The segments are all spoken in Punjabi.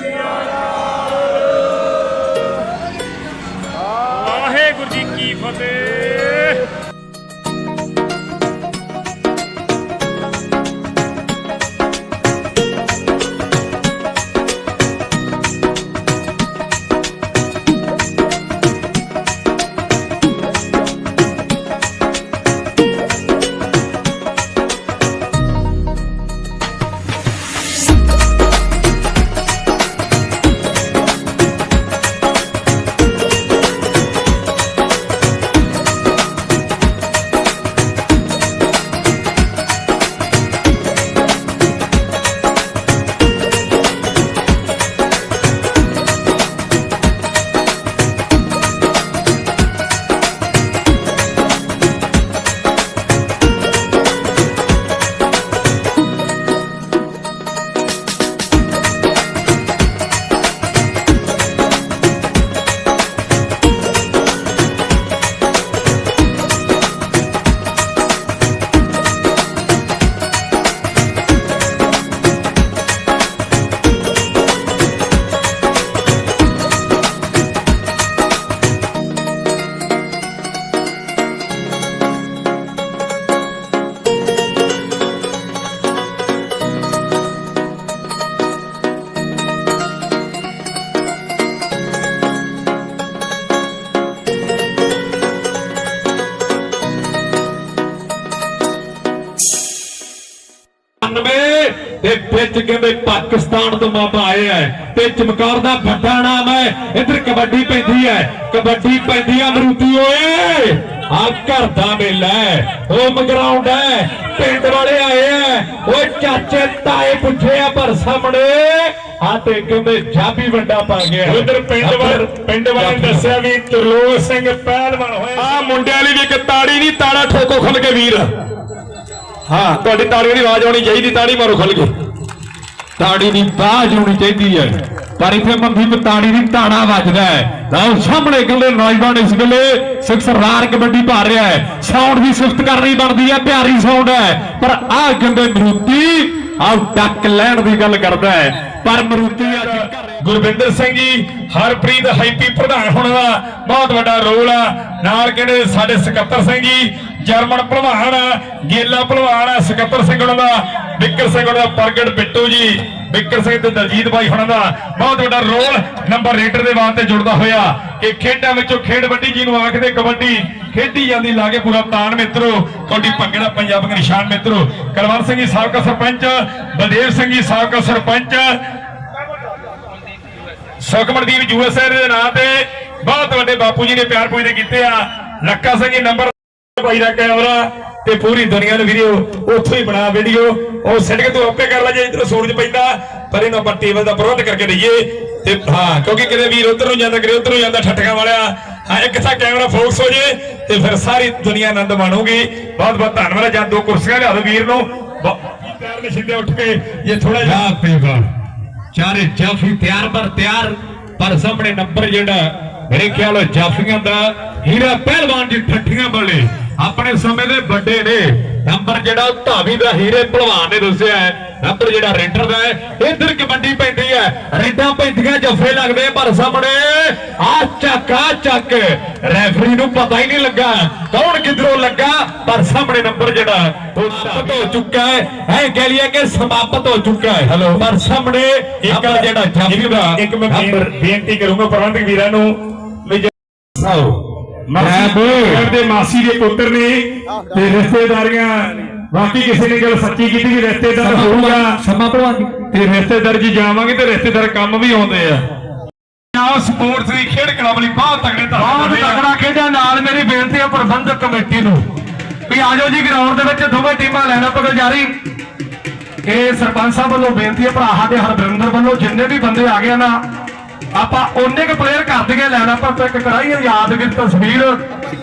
ਵਾਹਿਗੁਰੂ ਕਹਿੰਦੇ ਪਾਕਿਸਤਾਨ ਤੋਂ ਮਾਪਾ ਆਏ ਹੈ ਤੇ ਚਮਕੌਰ ਦਾ ਵੱਡਾ ਨਾਮ ਹੈ। ਇਧਰ ਕਬੱਡੀ ਪੈਂਦੀ ਹੈ। ਕਬੱਡੀ ਪੈਂਦੀ ਆ ਮਰੂਤੀ ਓਏ। ਆ ਘਰ ਦਾ ਮੇਲਾ ਹੈ। ਹੋਮ ਗਰਾਊਂਡ ਹੈ। ਪਿੰਡ ਵਾਲੇ ਆਏ ਹੈ ਓਏ ਚਾਚੇ ਤਾਏ ਪੁੱਛੇ ਆ ਪਰ ਸਾਹਮਣੇ। ਆ ਤੇ ਕਹਿੰਦੇ ਜਾਬੀ ਵੱਡਾ ਪਾ ਗਿਆ। ਉਧਰ ਪਿੰਡ ਵਾਲੇ ਪਿੰਡ ਵਾਲੇ ਨੇ ਦੱਸਿਆ ਵੀ ਤਰਲੋਕ ਸਿੰਘ ਪਹਿਲਵਾਨ ਹੋਇਆ ਆ ਮੁੰਡਿਆਂ ਲਈ ਵੀ ਇੱਕ ਤਾੜੀ ਨਹੀਂ ਤਾੜਾ ਠੋਕੋ ਖੁੱਲ ਕੇ ਵੀਰ। ਹਾਂ ਤੁਹਾਡੀ ਤਾੜੀਆਂ ਦੀ ਆਵਾਜ਼ ਆਉਣੀ ਚਾਹੀਦੀ ਤਾੜੀ ਮਾਰੋ ਖੁੱਲ ਕੇ। ਤਾੜੀ ਦੀ ਆਵਾਜ਼ ਹੋਣੀ ਚਾਹੀਦੀ ਹੈ। ਪਰ ਇੱਥੇ ਮੰਦੀ ਤਾੜੀ ਦੀ ਤਾਣਾ ਵੱਜਦਾ ਹੈ। ਲਓ, ਸਾਹਮਣੇ ਕਹਿੰਦੇ ਨੌਜਵਾਨ ਇਸ ਵੇਲੇ ਸਿੱਖ ਸਰਦਾਰ ਕਬੱਡੀ ਭਾ ਰਿਹਾ ਹੈ। ਸਾਊਂਡ ਦੀ ਸਿਫਤ ਕਰਨੀ ਬਣਦੀ ਹੈ, ਪਿਆਰੀ ਸਾਊਂਡ ਹੈ। ਪਰ ਆਹ ਕਹਿੰਦੇ ਮਰੂਤੀ, ਆਹ ਟੱਕ ਲੈਣ ਦੀ ਗੱਲ ਕਰਦਾ ਹੈ। ਪਰ ਮਰੂਤੀ ਅੱਜ ਗੁਰਵਿੰਦਰ ਸਿੰਘ ਜੀ, ਹਰਪ੍ਰੀਤ ਹਾਈਪੀ ਪ੍ਰਧਾਨ ਹੋਣ ਦਾ ਬਹੁਤ ਵੱਡਾ ਰੋਲ ਆ। ਨਾਲ ਕਹਿੰਦੇ ਸਾਡੇ ਸਕੱਤਰ ਸਿੰਘ ਜੀ, ਜਰਮਨ ਭਲਵਾਨ ਗੇਲਾ ਭਲਵਾਨ ਸਕੱਤਰ ਸਿੰਘ ਉਹਨਾਂ ਦਾ। ਵਿਕਰ ਸਿੰਘ ਉਹਨਾਂ ਦਾ ਪ੍ਰਗਟ ਬਿੱਟੂ ਜੀ। ਵਿਕਰ ਸਿੰਘ ਤੇ ਦਲਜੀਤ ਭਾਈ ਹੁਣਾਂ ਦਾ ਬਹੁਤ ਵੱਡਾ ਰੋਲ ਨੰਬਰ ਰੇਟਰ ਦੇ ਵਾਸਤੇ ਜੁੜਦਾ ਹੋਇਆ ਕਿ ਖੇਡਾਂ ਵਿੱਚੋਂ ਖੇਡ ਵੱਡੀ ਜੀ ਨੂੰ ਆਖਦੇ ਕਬੱਡੀ ਖੇਡੀ ਜਾਂਦੀ ਲਾਗੇ ਪੂਰਾ ਤਾਣ ਮਿੱਤਰੋ, ਤੁਹਾਡੀ ਭੰਗੜਾ ਪੰਜਾਬ ਦਾ ਨਿਸ਼ਾਨ ਮਿੱਤਰੋ। ਕਲਵੰਤ ਸਿੰਘ ਜੀ, ਸਾਬਕਾ ਸਰਪੰਚ, ਬਲਦੇਵ ਸਿੰਘ ਜੀ, ਸਾਬਕਾ ਸਰਪੰਚ। ਸੁਖਮਨਦੀਪ ਯੂਐਸਏ ਦੇ ਨਾਂ ਤੇ ਬਹੁਤ ਵੱਡੇ ਬਾਪੂ ਜੀ ਨੇ ਪਿਆਰ ਪੁੱਜਦੇ ਕੀਤੇ ਆ। ਲੱਕਾ ਸਿੰਘ ਜੀ ਨੰਬਰ ਭਾਈ ਦਾ ਕੈਮਰਾ ਤੇ ਪੂਰੀ ਦੁਨੀਆ ਨੂੰ ਵੀਡੀਓ ਉੱਥੋਂ ਹੀ ਬਣਾ ਵੀਡੀਓ ਉਹ ਸਿੱਟ ਕੇ ਤੂੰ ਆਪੇ ਕਰ ਲੈ ਜੇ ਇਧਰ ਸੂਰਜ ਪੈਂਦਾ, ਪਰ ਇਹਨੂੰ ਆਪਾਂ ਟੇਬਲ ਦਾ ਪ੍ਰਬੰਧ ਕਰਕੇ ਦਈਏ। ਤੇ ਹਾਂ, ਕਿਉਂਕਿ ਕਿਤੇ ਵੀਰ ਉਧਰ ਨੂੰ ਜਾਂਦਾ, ਕਿਤੇ ਉਧਰ ਨੂੰ ਜਾਂਦਾ, ਠੱਠੀਆਂ ਵਾਲਿਆ। ਹਾਂ, ਇੱਕ ਥਾਂ ਕੈਮਰਾ ਫੋਕਸ ਹੋ ਜੇ, ਤੇ ਫਿਰ ਸਾਰੀ ਦੁਨੀਆ ਆਨੰਦ ਮਾਣੂਗੀ। ਬਹੁਤ ਬਹੁਤ ਧੰਨਵਾਦ ਜਾਂ ਦੋ ਕੁਰਸੀਆਂ ਲਿਆ ਦਿਓ ਵੀਰ ਨੂੰ। ਪੈਰ ਮਸ਼ੀਨੇ ਉੱਠ ਕੇ ਇਹ ਥੋੜਾ ਜਿਹਾ ਪੇਗਾ ਚਾਰੇ ਜਾਫੀ ਤਿਆਰ ਪਰ ਤਿਆਰ, ਪਰ ਸਾਹਮਣੇ ਨੰਬਰ ਜਿਹੜਾ ਮੇਰੇ ਖਿਆਲ ਜਾਫੀਆਂ ਦਾ ਹੀਰਾ ਪਹਿਲਵਾਨ ਜੀ ਠੱਠੀਆਂ ਵਾਲੇ। ਆਪਣੇ ਸਮੇਂ ਦੇ ਵੱਡੇ ਨੇ। ਨੰਬਰ ਜਿਹੜਾ ਧਾਵੀ ਦਾ ਹੀਰੇ ਪਹਿਲਵਾਨ ਨੇ ਦੱਸਿਆ ਹੈ। ਨੰਬਰ ਜਿਹੜਾ ਰੇਡਰ ਦਾ ਹੈ ਇਧਰ ਕਬੱਡੀ ਪੈਂਦੀ ਹੈ। ਰੇਡਾਂ ਪੈਂਦੀਆਂ ਜੱਫੇ ਲੱਗਦੇ ਪਰ ਸਾਹਮਣੇ ਆ ਚੱਕ ਚੱਕ। ਰੈਫਰੀ ਨੂੰ ਪਤਾ ਹੀ ਨਹੀਂ ਲੱਗਾ ਕੌਣ ਕਿਧਰੋਂ ਲੱਗਾ ਪਰ ਸਾਹਮਣੇ ਨੰਬਰ ਜਿਹੜਾ ਉਹ ਸਮਾਪਤ ਹੋ ਚੁੱਕਾ ਹੈ। ਐ ਕਹਿ ਲਈਏ ਕਿ ਸਮਾਪਤ ਹੋ ਚੁੱਕਾ ਹੈ। ਪਰ ਸਾਹਮਣੇ ਇੱਕ ਜਿਹੜਾ ਜਾਫੀ ਦਾ ਇੱਕ ਮੈਂ ਬੇਨਤੀ ਕਰੂੰਗਾ ਪ੍ਰਬੰਧਕ ਵੀਰਾਂ ਨੂੰ ਵੀ ਆਓ। ਮਾਸੀ ਦੇ ਮਾਸੀ ਦੇ ਪੁੱਤਰ ਨੇ ਤੇ ਰਿਸ਼ਤੇਦਾਰੀਆਂ ਬਾਕੀ ਕਿਸੇ ਨੇ ਗੱਲ ਸੱਚੀ ਕੀਤੀ ਵੀ ਰਿਸ਼ਤੇਦਾਰ ਹੋਊਗਾ। ਸਮਾ ਭਲਵਾਨ ਤੇ ਰਿਸ਼ਤੇਦਾਰ ਜੀ ਜਾਵਾਂਗੇ ਤੇ ਰਿਸ਼ਤੇਦਾਰ ਕੰਮ ਵੀ ਆਉਂਦੇ ਆ। ਆ ਸਪੋਰਟਸ ਦੀ ਖੇਡ ਕਲੱਬ ਲਈ ਬਹੁਤ ਤਗੜੇ ਬਹੁਤ ਤਕੜਾ ਖੇਡਿਆ ਨਾਲ ਮੇਰੀ ਬੇਨਤੀ ਹੈ ਪ੍ਰਬੰਧਕ ਕਮੇਟੀ ਨੂੰ ਵੀ ਆਜੋ ਜੀ ਗਰਾਊਂਡ ਦੇ ਵਿੱਚ ਦੋਵੇਂ ਟੀਮਾਂ ਲੈਣਾ ਪਕੜ ਜਾਰੀ। ਇਹ ਸਰਪੰਚ ਸਾਹਿਬ ਵੱਲੋਂ ਬੇਨਤੀ ਹੈ ਭਰਾ ਸਾਡੇ ਹਰਬਿੰਦਰ ਵੱਲੋਂ ਜਿੰਨੇ ਵੀ ਬੰਦੇ ਆ ਗਏ ਨਾ ਆਪਾਂ ਉਹਨੇ ਕੁ ਪਲੇਅਰ ਕਰ ਦਈਏ ਲੈਣਾ ਆਪਾਂ ਇੱਕ ਕਰਾਈ ਯਾਦਗਾਰੀ ਤਸਵੀਰ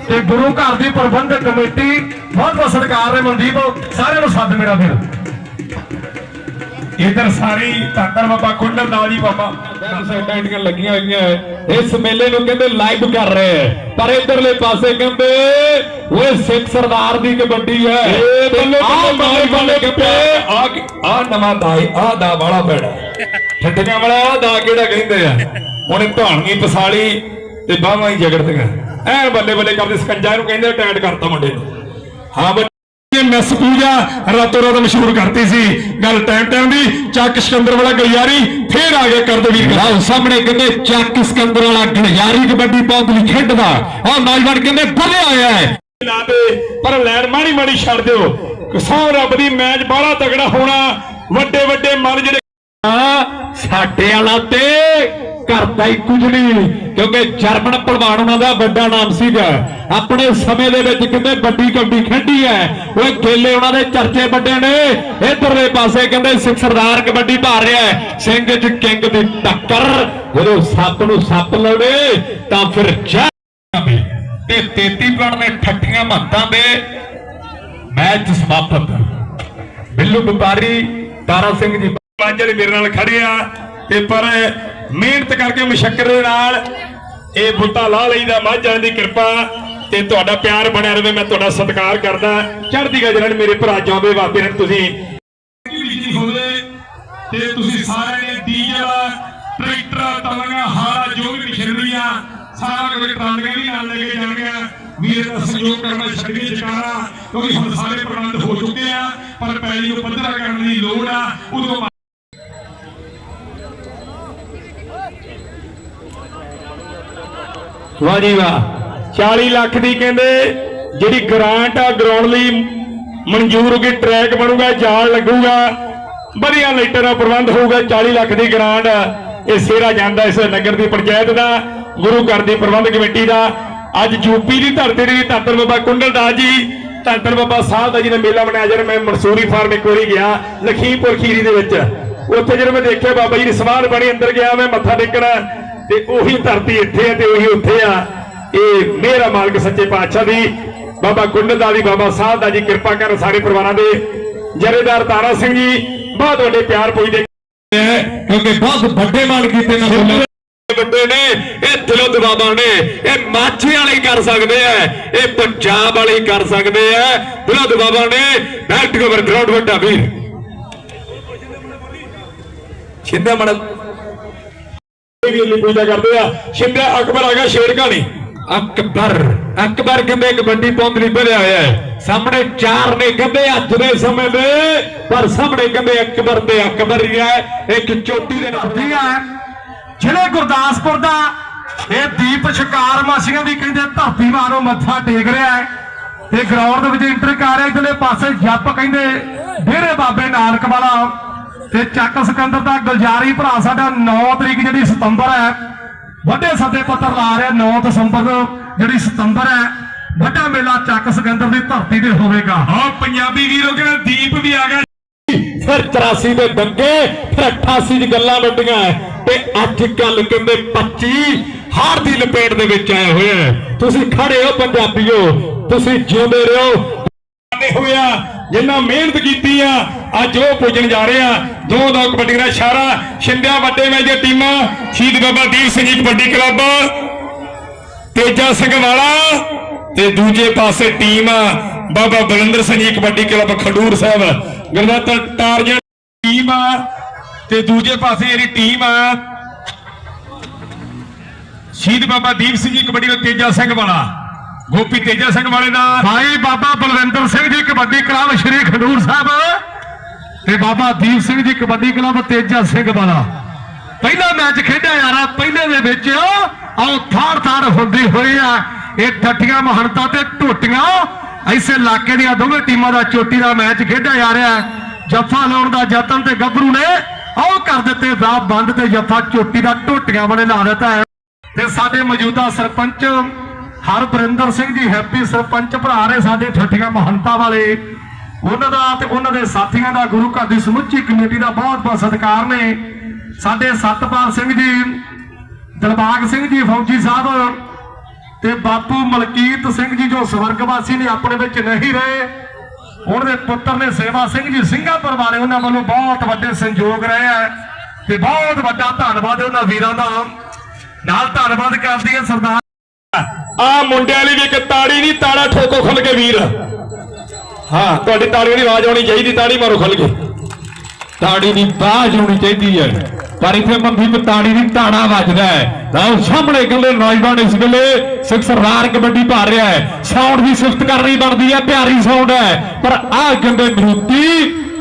ਤੇ ਗੁਰੂ ਘਰ ਦੀ ਪ੍ਰਬੰਧਕ ਕਮੇਟੀ ਬਹੁਤ ਬਹੁਤ ਸਤਿਕਾਰ ਹੈ ਮਨਦੀਪ ਸਾਰਿਆਂ ਨੂੰ ਸੱਦ ਮੇਰਾ ਫਿਰ। ਇਧਰ ਸਾਰੀ ਧੰਦਰ ਬਾਬਾ ਕੁੰਡਲ ਦਾ ਜੀ ਬਾਬਾ। ਸਾਈਡਾਂ ਲੱਗੀਆਂ ਹੋਈਆਂ। ਇਸ ਮੇਲੇ ਨੂੰ ਕਹਿੰਦੇ ਲਾਈਵ ਕਰ ਰਹੇ ਹੈ। ਪਰ ਇਧਰਲੇ ਪਾਸੇ ਕਹਿੰਦੇ ਓਏ ਸਿੱਖ ਸਰਦਾਰ ਦੀ ਕਬੱਡੀ ਹੈ। ਬੱਲੇ ਬੱਲੇ ਬੱਲੇ ਆ? ਨਵਾਂ ਦਾਈ ਆ ਦਾ ਵਾਲਾ ਪੈਣਾ ਠੱਠੀਆਂ ਵਾਲਾ ਦਾ ਕਿਹੜਾ ਕਹਿੰਦੇ ਆ? ਉਹਨੇ ਧਾਣਗੀ ਪਸਾਲੀ ਤੇ ਬਾਹਾਂ ਹੀ ਜਗੜਦੀਆਂ। ਐਨ ਬੱਲੇ ਬੱਲੇ ਕਰਦੇ ਸਕੰਜਾ ਇਹਨੂੰ ਕਹਿੰਦੇ ਟੈਟ ਕਰਤਾ ਮੁੰਡੇ ਨੂੰ। ਹਾਂ ਮਿਸ ਪੂਜਾ ਰਾਤੋਂ ਰਾਤ ਮਸ਼ਹੂਰ ਕਰਤੀ ਸੀ। ਗੱਲ ਟਾਈਮ ਟਾਈਮ ਦੀ ਚੱਕ ਸਿਕੰਦਰ ਵਾਲਾ ਗਲਿਆਰੀ ਫੇਰ ਆ ਗਿਆ ਕਰਦਵੀਰ ਲਓ ਸਾਹਮਣੇ ਕਹਿੰਦੇ ਚੱਕ ਸਿਕੰਦਰ ਵਾਲਾ ਗਲਿਆਰੀ ਕਬੱਡੀ ਪੌਂਦਲੀ ਖੇਡਦਾ। ਔਰ ਨੌਜਵਾਨ ਕਹਿੰਦੇ ਭਰਿਆ ਹੋਇਆ ਹੈ। ਦੇ ਪਰ ਲੈਣ ਮਾੜੀ ਮਾੜੀ ਛੱਡ ਦਿਓ। ਕਿਸਾਨ ਰੱਬ ਦੀ ਮੈਚ ਬਾਹਲਾ ਤਗੜਾ ਹੋਣਾ। ਵੱਡੇ ਵੱਡੇ ਮਨ ਜਿਹੜੇ ਸਾਡੇ ਵਾਲਾ ਤੇ ਕਰਦਾ ਹੀ ਕੁਝ ਨਹੀਂ, ਕਿਉਂਕਿ ਜਰਮਨ ਪਹਿਲਵਾਨ ਉਹਨਾਂ ਦਾ ਵੱਡਾ ਨਾਮ ਸੀਗਾ। ਆਪਣੇ ਸਮੇਂ ਦੇ ਵਿੱਚ ਕਿੰਨੇ ਵੱਡੀ ਕਬੱਡੀ ਖੇਡੀ ਹੈ, ਉਹ ਗੇਲੇ ਉਹਨਾਂ ਦੇ ਚਰਚੇ ਵੱਡੇ ਨੇ। ਇਧਰਲੇ ਪਾਸੇ ਕਹਿੰਦੇ ਸਿੱਖ ਸਰਦਾਰ ਕਬੱਡੀ ਭਾ ਰਿਹਾ ਹੈ, ਸਿੰਘ ਚ ਕਿੰਗ ਦੀ ਟੱਕਰ। ਜਦੋਂ ਸੱਪ ਨੂੰ ਸੱਪ ਲੜੇ ਤਾਂ ਫਿਰ ਜਾ ਤੇ 33 ਪੁਆਇੰਟ ਦੇ ਠੱਠੀਆਂ ਮਹੱਤਾਂ ਦੇ ਮੈਚ ਸਮਾਪਤ। ਬਿੱਲੂ ਵਪਾਰੀ ਤਾਰਾ ਸਿੰਘ ਜੀ ਮਾਂਜਰ ਮੇਰੇ ਨਾਲ ਖੜੇ ਆ ਤੇ ਪਰ ਮਿਹਨਤ ਕਰਕੇ ਮੁਸ਼ੱਕਰ ਦੇ ਨਾਲ ਇਹ ਬੁੱਟਾ ਲਾ ਲਈਦਾ ਮਾਝਾਂ ਦੀ ਕਿਰਪਾ ਤੇ ਤੁਹਾਡਾ ਪਿਆਰ ਬਣਿਆ ਰਵੇ, ਮੈਂ ਤੁਹਾਡਾ ਸਤਿਕਾਰ ਕਰਦਾ। ਚੜ੍ਹਦੀ ਕਲਾ ਮੇਰੇ ਭਰਾ ਜਾਉਂਦੇ ਵਾਪੇ ਨੇ, ਤੁਸੀਂ ਲਿਖੀ ਹੋਵੇ ਤੇ ਤੁਸੀਂ ਸਾਰਿਆਂ ਨੇ ਡੀਜ਼ਲ, ਟਰੈਕਟਰ ਤਲੰਗਾ ਹਾਰਾ ਜੋ ਵੀ ਮਸ਼ੀਨਰੀਆਂ, ਸਾਰਾ ਕੁਝ ਟਰਾਲੀਆਂ ਵੀ ਨਾਲ ਲੈ ਕੇ ਜਾਣਗੀਆਂ ਵੀਰ ਦਾ ਸਹਿਯੋਗ ਕਰਨਾ ਛੱਡੀ ਜਕਾਰਾ ਕਿਉਂਕਿ ਹੁਣ ਸਾਰੇ ਪ੍ਰਬੰਧ ਹੋ ਚੁੱਕੇ ਆ, ਪਰ ਪੈਲੀ ਨੂੰ ਪੱਧਰਾ ਕਰਨ ਦੀ ਲੋੜ ਆ, ਉਦੋਂ ਵਾਹ ਜੀ ਵਾਹ। 40 ਲੱਖ ਦੀ ਕਹਿੰਦੇ ਜਿਹੜੀ ਗ੍ਰਾਂਟ ਆ ਗਰਾਊਂਡ ਲਈ ਮਨਜ਼ੂਰ ਹੋ ਗਈ ਟਰੈਕ ਬਣੂਗਾ, ਜਾਲ ਲੱਗੂਗਾ, ਵਧੀਆ ਲਾਈਟਾਂ ਦਾ ਪ੍ਰਬੰਧ ਹੋਊਗਾ 40 ਲੱਖ ਦੀ ਗ੍ਰਾਂਟ ਇਹ ਸੇਰਾ ਜਾਂਦਾ ਇਸ ਨਗਰ ਦੀ ਪੰਚਾਇਤ ਦਾ, ਗੁਰੂ ਘਰ ਦੀ ਪ੍ਰਬੰਧ ਕਮੇਟੀ ਦਾ। ਅੱਜ ਯੂਪੀ ਦੀ ਧਰਤੀ ਦੀ ਧੰਤਰ ਬਾਬਾ ਕੁੰਡਲ ਦਾਸ ਜੀ ਧੰਤਰ ਬਾਬਾ ਸਾਹਿਬ ਦਾ ਜੀ ਨੇ ਮੇਲਾ ਬਣਾਇਆ ਜਦ ਮੈਂ ਮਨਸੂਰੀ ਫਾਰਮ ਇੱਕ ਵਾਰੀ ਗਿਆ, ਲਖੀਮਪੁਰ ਖੀਰੀ ਦੇ ਵਿੱਚ। ਉੱਥੇ ਜਦੋਂ ਮੈਂ ਦੇਖਿਆ ਬਾਬਾ ਜੀ ਦੀ ਸਮਾਧ ਬਣੀ, ਅੰਦਰ ਗਿਆ, ਮੈਂ ਮੱਥਾ ਟੇਕਣਾ ਤੇ ਉਹੀ ਧਰਤੀ ਇੱਥੇ ਆ ਤੇ ਉਹੀ ਉੱਥੇ ਆ। ਇਹ ਮੇਰਾ ਮਾਲਕ ਸੱਚੇ ਪਾਤਸ਼ਾਹ ਦੀ, ਬਾਬਾ ਕੁੰਡਲ ਦੀ ਬਾਬਾ ਸਾਹਿਬ ਦਾ ਜੀ, ਕਿਰਪਾ ਕਰ ਸਾਰੇ ਪਰਿਵਾਰਾਂ ਦੇ। ਜਰੇਦਾਰ ਤਾਰਾ ਸਿੰਘ ਜੀ, ਬਹੁਤ ਵੱਡੇ ਪਿਆਰ ਪੁੱਜਦੇ ਕਿਉਂਕਿ ਬਹੁਤ ਵੱਡੇ ਮਾਨ ਕੀਤੇ ਨੇ। ਵੱਡੇ ਨੇ, ਇਹ ਦਿਲੋਂ ਦਬਾਵਾਂ ਨੇ, ਇਹ ਮਾਝੇ ਵਾਲੇ ਕਰ ਸਕਦੇ ਆ, ਇਹ ਪੰਜਾਬ ਵਾਲੇ ਕਰ ਸਕਦੇ ਆ। ਦਿਲੋਂ ਦਬਾਵਾਂ ਨੇ ਬੈਕ ਕਵਰ, ਗਰਾਊਂਡ ਵੱਡਾ ਵੀਰ। ਛਿੰਦਾ ਮਣ ਵੀ ਇੰਨੀ ਪੂਜਾ ਕਰਦੇ ਆ। ਛਿੰਦਾ ਅਕਬਰ ਆ ਗਿਆ ਸ਼ੇਰ ਕਹਾਣੀ। ਅਕਬਰ ਅਕਬਰ ਕਹਿੰਦੇ ਕਬੱਡੀ ਪੌਂਦਲੀ ਭਰਿਆ ਹੋਇਆ ਹੈ? ਸਾਹਮਣੇ ਚਾਰ ਨੇ ਕਹਿੰਦੇ ਅੱਜ ਦੇ ਸਮੇਂ ਦੇ ਪਰ ਸਾਹਮਣੇ ਕਹਿੰਦੇ ਅਕਬਰ ਤੇ ਅਕਬਰ ਹੀ ਹੈ। ਇੱਕ ਚੋਟੀ ਦੇ ਹੈ। ਜ਼ਿਲ੍ਹੇ ਗੁਰਦਾਸਪੁਰ ਦਾ ਇਹ ਦੀਪ ਸ਼ਿਕਾਰ ਮਾਸੀਆਂ ਦੀ ਕਹਿੰਦੇ ਧਰਤੀ ਮਾਰੋ ਮੱਥਾ ਟੇਕ ਰਿਹਾ ਹੈ। ਤੇ ਗਰਾਊਂਡ ਦੇ ਵਿੱਚ ਇੰਟਰ ਕਰ ਰਿਹਾ ਇਧਰਲੇ ਪਾਸੇ ਜੱਪ ਕਹਿੰਦੇ ਡੇਰੇ ਬਾਬੇ ਨਾਨਕ ਵਾਲਾ। ਤੇ ਚੱਕ ਸਿਕੰਦਰ ਦਾ ਗੁਲਜਾਰੀ ਭਰਾ ਸਾਡਾ 9 ਤਰੀਕ ਜਿਹੜੀ ਸਤੰਬਰ ਹੈ ਵੱਡੇ ਸੱਦੇ ਪੱਤਰ ਲਾ ਰਿਹਾ 9 ਦਸੰਬਰ ਨੂੰ ਜਿਹੜੀ ਸਤੰਬਰ ਹੈ ਵੱਡਾ ਮੇਲਾ ਚੱਕ ਸਿਕੰਦਰ ਦੀ ਧਰਤੀ ਤੇ ਹੋਵੇਗਾ। ਆ ਪੰਜਾਬੀ ਵੀਰੋ ਕਹਿੰਦੇ ਦੀਪ ਵੀ ਆ ਗਿਆ। ਫਿਰ 84 ਦੇ ਦੰਗੇ ਫਿਰ 88 ਦੀ ਗੱਲਾਂ ਵੱਡੀਆਂ ਤੇ ਅੱਜ ਕੱਲ ਕਹਿੰਦੇ 25 ਹਾਰ ਦੀ ਲਪੇਟ ਦੇ ਵਿੱਚ ਆਏ ਹੋਏ ਆ ਤੁਸੀਂ ਖੜੇ ਹੋ ਪੰਜਾਬੀਓ ਤੁਸੀਂ ਜਿਉਂਦੇ ਰਹੋ। ਹੋਇਆ ਜਿੰਨਾ ਮਿਹਨਤ ਕੀਤੀ ਆ ਅੱਜ ਉਹ ਪੁੱਜਣ ਜਾ ਰਹੇ ਆ। ਦੋ ਦੋ ਕਬੱਡੀ ਦਾ ਇਸ਼ਾਰਾ। ਛਿੰਦਿਆ ਵੱਡੇ ਮੈਚ ਦੀਆਂ ਟੀਮਾਂ, ਸ਼ਹੀਦ ਬਾਬਾ ਦੀਪ ਸਿੰਘ ਜੀ ਕਬੱਡੀ ਕਲੱਬ, ਤੇਜਾ ਸਿੰਘ ਵਾਲਾ ਤੇ ਦੂਜੇ ਪਾਸੇ ਟੀਮ ਆ, Baba Balandar Singh ji kabaddi club Khadoor Sahib. Gurdatar Tarzan team ਆ ਤੇ ਦੂਜੇ ਪਾਸੇ ਜਿਹੜੀ ਟੀਮ ਆ, ਸ਼ਹੀਦ ਬਾਬਾ ਦੀਪ ਸਿੰਘ ਜੀ ਕਬੱਡੀ ਦਾ ਤੇਜਾ ਸਿੰਘ ਵਾਲਾ। ਗੋਪੀ ਤੇਜਾ ਸਿੰਘ ਵਾਲੇ ਦਾ। ਭਾਈ ਬਾਬਾ ਬਲਵਿੰਦਰ ਸਿੰਘ ਜੀ ਕਬੱਡੀ ਕਲੱਬ ਸ਼੍ਰੀ ਖਡੂਰ ਸਾਹਿਬ। ਤੇ ਬਾਬਾ ਦੀਪ ਸਿੰਘ ਜੀ ਕਬੱਡੀ ਕਲੱਬ ਤੇਜਾ ਸਿੰਘ ਵਾਲਾ। ਪਹਿਲਾ ਮੈਚ ਖੇਡਿਆ ਯਾਰਾ, ਪਹਿਲੇ ਦੇ ਵਿੱਚ ਆਓ ਥਾੜ ਥਾੜ ਹੁੰਦੀ ਹੋਈ ਆ। ਇਹ ਠੱਠੀਆਂ ਮਹੰਤਾ ਤੇ ਟੋਟੀਆਂ ਐਸੇ ਇਲਾਕੇ ਦੀਆਂ ਦੋਵੇਂ ਟੀਮਾਂ ਦਾ ਚੋਟੀ ਦਾ ਮੈਚ ਖੇਡਿਆ ਜਾ ਰਿਹਾ ਹੈ। ਜੱਫਾ ਲਾਉਣ ਦਾ ਯਤਨ ਤੇ ਗੱਭਰੂ ਨੇ ਆਓ ਕਰ ਦਿੱਤੇ ਦਾ ਬੰਦ ਤੇ ਜੱਫਾ ਚੋਟੀ ਦਾ ਟੋਟੀਆਂ ਬਣੇ ਲਾ ਦਿੱਤਾ ਹੈ। ਤੇ ਸਾਡੇ ਮੌਜੂਦਾ ਸਰਪੰਚ ਹਰਬਰਿੰਦਰ ਸਿੰਘ ਜੀ, ਹੈਪੀ ਸਰਪੰਚ ਭਰਾ ਨੇ ਸਾਡੇ ਠੱਠੀਆਂ ਮਹੰਤਾ ਵਾਲੇ ਉਹਨਾਂ ਦਾ ਤੇ ਉਹਨਾਂ ਦੇ ਸਾਥੀਆਂ ਦਾ, ਗੁਰੂ ਘਰ ਦੀ ਸਮੁੱਚੀ ਕਮੇਟੀ ਦਾ ਬਹੁਤ ਬਹੁਤ ਸਤਿਕਾਰ ਨੇ। ਸਾਡੇ ਸਤਪਾਲ ਸਿੰਘ ਜੀ, ਦਿਲਬਾਗ ਸਿੰਘ ਜੀ, ਫੌਜੀ ਸਾਹਿਬ ਤੇ ਬਾਪੂ ਮਲਕੀਤ ਸਿੰਘ ਜੀ ਜੋ ਸਵਰਗਵਾਸੀ ਨੇ, ਆਪਣੇ ਵਿੱਚ ਨਹੀਂ ਰਹੇ। ਉਹਨਾਂ ਦੇ ਪੁੱਤਰ ਨੇ ਸੇਵਾ ਸਿੰਘ ਜੀ, ਸਿੰਘਾਪੁਰ ਵਾਲੇ, ਉਹਨਾਂ ਵੱਲੋਂ ਬਹੁਤ ਵੱਡੇ ਸੰਯੋਗ ਰਹੇ ਹੈ ਤੇ ਬਹੁਤ ਵੱਡਾ ਧੰਨਵਾਦ ਉਹਨਾਂ ਵੀਰਾਂ ਦਾ। ਨਾਲ ਧੰਨਵਾਦ ਕਰਦੀ ਹੈ ਸਰਦਾਰ। ਆ ਮੁੰਡਿਆਂ ਲਈ ਵੀ ਇੱਕ ਤਾੜੀ ਨਹੀਂ, ਤਾੜਾ ਠੋਕੋ ਖੁੱਲ ਕੇ ਵੀਰ। ਹਾਂ ਤੁਹਾਡੀ ਤਾੜੀਆਂ ਦੀ ਆਵਾਜ਼ ਆਉਣੀ ਚਾਹੀਦੀ ਤਾੜੀ ਮਾਰੋ ਖੁੱਲ ਕੇ। ਤਾੜੀ ਦੀ ਬਾਝ ਹੋਣੀ ਚਾਹੀਦੀ ਹੈ। ਪਰ ਇੱਥੇ ਮਨਦੀਪ ਤਾੜੀ ਦੀ ਧਾੜਾ ਵੱਜਦਾ ਹੈ। ਲਓ ਸਾਹਮਣੇ ਕਹਿੰਦੇ ਨੌਜਵਾਨ ਇਸ ਵੇਲੇ ਸਿਕਸਰਦਾਰ ਕਬੱਡੀ ਪਾ ਰਿਹਾ ਹੈ। ਸਾਊਂਡ ਦੀ ਸਿਫਤ ਕਰਨੀ ਬਣਦੀ ਹੈ ਪਿਆਰੀ ਸਾਊਂਡ ਹੈ। ਪਰ ਆਹ ਕਹਿੰਦੇ ਮਰੂਤੀ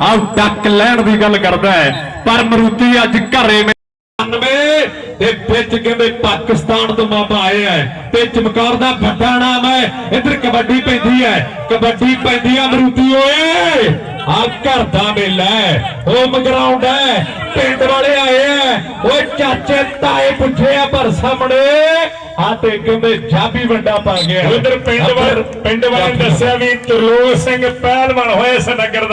ਆਹ ਡੱਕ ਲੈਣ ਦੀ ਗੱਲ ਕਰਦਾ ਹੈ। ਪਰ ਮਰੂਤੀ ਅੱਜ ਘਰੇ 99 ਤੇ ਵਿੱਚ ਕਹਿੰਦੇ ਪਾਕਿਸਤਾਨ ਤੋਂ ਮਾਪਾ ਆਏ ਹੈ ਤੇ ਚਮਕੌਰ ਦਾ ਵੱਡਾ ਨਾਮ ਹੈ ਇੱਧਰ ਕਬੱਡੀ ਪੈਂਦੀ ਹੈ ਕਬੱਡੀ ਪੈਂਦੀ ਆ ਮਰੂਤੀ ਓਏ। ਆ ਘਰ ਦਾ ਮੇਲਾ ਹੋਮ ਗਰਾਊਂਡ ਹੈ ਪਿੰਡ ਵਾਲੇ ਆਏ ਹੈ ਓਏ ਚਾਚੇ ਤਾਏ ਪੁੱਛੇ ਆ ਪਰ ਸਾਹਮਣੇ। ਆ ਤੇ ਕਹਿੰਦੇ ਜਾਬੀ ਵੱਡਾ ਪਾ ਗਿਆ। ਉਧਰ ਪਿੰਡ ਵਾਲੇ ਪਿੰਡ ਵਾਲੇ ਦੱਸਿਆ ਵੀ ਤਰਲੋਕ ਸਿੰਘ ਪਹਿਲਵਾਨ ਹੋਇਆ ਇਸ ਨਗਰ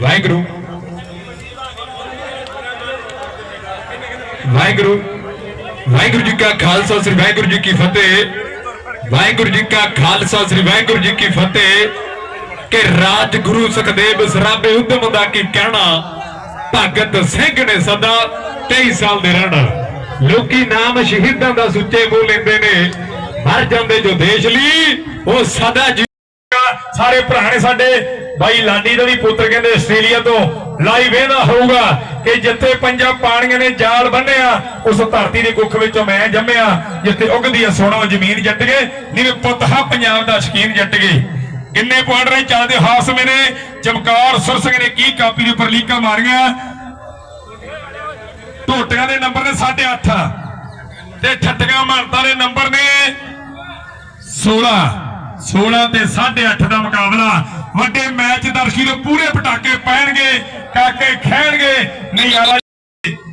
ਵਾਹਿਗੁਰੂ। ਵਾਹਿਗੁਰੂ। ਵਾਹਿਗੁਰੂ ਜੀ ਕਾ ਖਾਲਸਾ, ਸ੍ਰੀ ਵਾਹਿਗੁਰੂ ਜੀ ਕੀ ਫਤਿਹ। ਵਾਹਿਗੁਰੂ ਜੀ ਕਾ ਖਾਲਸਾ, ਸ੍ਰੀ ਵਾਹਿਗੁਰੂ ਜੀ ਕੀ ਫਤਿਹ। ਕਿ ਰਾਜਗੁਰੂ ਸੁਖਦੇਵ ਸਰਾਬੇ ਉਦਮ ਦਾ ਕੀ ਕਹਿਣਾ? ਭਗਤ ਸਿੰਘ ਨੇ ਸਦਾ 23 ਸਾਲ ਦੇ ਰਹਿਣਾ। ਲੋਕੀ ਨਾਮ ਸ਼ਹੀਦਾਂ ਦਾ ਸੁੱਚੇ ਬੋਲ ਲੈਂਦੇ ਨੇ। ਮਰ ਜਾਂਦੇ ਜੋ ਦੇਸ਼ ਲਈ, ਉਹ ਸਦਾ ਜੀ ਸਾਰੇ ਭਰਾ ਨੇ ਸਾਡੇ ਬਾਈ ਲਾਡੀ ਦਾ ਵੀ ਪੁੱਤਰ ਕਹਿੰਦੇ ਆਸਟ੍ਰੇਲੀਆ ਤੋਂ। ਲਾਈਵ ਇਹਦਾ ਹੋਊਗਾ ਕਿ ਜਿੱਥੇ ਪੰਜਾਬ ਪਾਣੀਆਂ ਨੇ ਜਾਲ ਬੰਨਿਆ ਉਸ ਧਰਤੀ ਦੀ ਕੁੱਖ ਵਿੱਚੋਂ ਮੈਂ ਜੰਮਿਆ, ਜਿੱਥੇ ਉਗਦੀ ਸੋਨਾ ਜ਼ਮੀਨ ਜੱਟ ਗਏ, ਨੀਵੇਂ ਪੁੱਤ ਪੰਜਾਬ ਦਾ ਸ਼ਕੀਨ ਜੱਟ ਗਏ। ਕਿੰਨੇ ਪੁਆਇੰਟ ਰਹੇ ਚੱਲਦੇ ਹਾਸਮੇ ਨੇ ਚਮਕਾਰ ਸੁਰ ਸਿੰਘ ਨੇ ਕੀ ਕਾਪੀ ਦੇ ਉੱਪਰ ਲੀਕਾਂ ਮਾਰੀਆਂ? ਢੋਟਿਆਂ ਦੇ ਨੰਬਰ ਨੇ 8.5 ਤੇ ਠੱਟੀਆਂ ਮਹੰਤਾਂ ਦੇ ਨੰਬਰ ਨੇ 16 16 ਤੇ 8.5 ਦਾ ਮੁਕਾਬਲਾ। ਵੱਡੇ ਮੈਚ ਦਰਸ਼ੀ ਨੂੰ ਪੂਰੇ ਪਟਾਕੇ ਪੈਣਗੇ ਕਾਕੇ ਖੈਣਗੇ ਨਜ਼ਾਰਾ